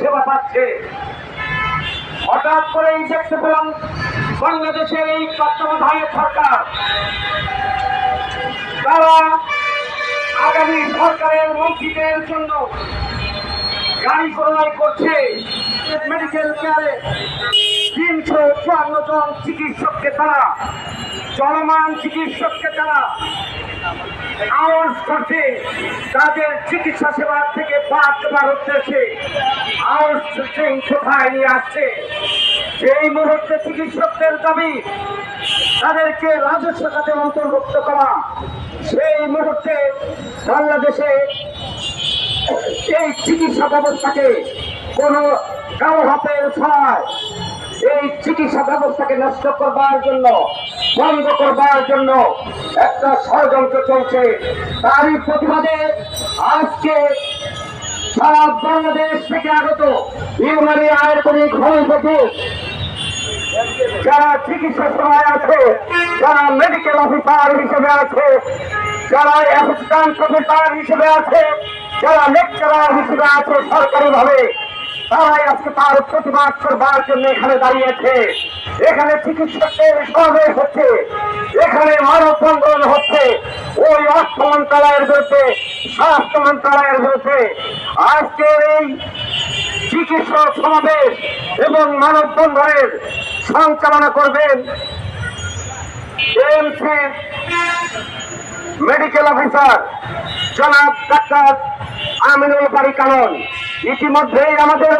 সেবা পাচ্ছে। হঠাৎ করেই দেখতে পেলাম বাংলাদেশের এই সরকার। তারা আগামী সরকারের মন্ত্রীদের জন্য গাড়ি ক্রয় করছে মেডিকেল কেয়ারে তিনশো চুয়ান্ন জন চিকিৎসককে তারা, চলমান চিকিৎসককে তারা আওয়াজ করছে। তাদের চিকিৎসা সেবা থেকে বাদ দেওয়ার উদ্দেশ্যে আওয়াজ কোথায় নিয়ে আসছে? সেই মুহূর্তে চিকিৎসকদের দাবি, তাদেরকে রাজস্ব খাতে অন্তর্ভুক্ত করা। সেই মুহূর্তে বাংলাদেশে এই চিকিৎসা ব্যবস্থাকে কোনো কারও হাতের ছয় এই চিকিৎসা ব্যবস্থাকে নষ্ট করবার জন্য, বন্ধ করবার জন্য একটা ষড়যন্ত্র চলছে। তারই প্রতিবাদে আজকে সারা বাংলাদেশ থেকে আগত ইউনানি আয়তনিক হোমিওপ্যাথি যারা চিকিৎসা সেবায় আছে, যারা মেডিকেল অফিসার হিসেবে আছে, যারা অ্যাসিস্ট্যান্ট প্রফেসর হিসেবে আছে যারা লেকচারার হিসেবে আছে সরকারি ভাবে তারাই আজকে তার প্রতিবাদ করবার জন্য এখানে দাঁড়িয়েছে। এখানে চিকিৎসকদের সমাবেশ হচ্ছে, এখানে মানব মানববন্ধন হচ্ছে, ওই অর্থ মন্ত্রণালয়ের বিরুদ্ধে, স্বাস্থ্য মন্ত্রণালয়ের বিরুদ্ধে আজকের এই চিকিৎসক সমাবেশ এবং মানববন্ধনের সঞ্চালনা করবেন মেডিকেল অফিসার জনাব ডাক্তার আমিনুল বাড়ি কানন। ইতিমধ্যেই আমাদের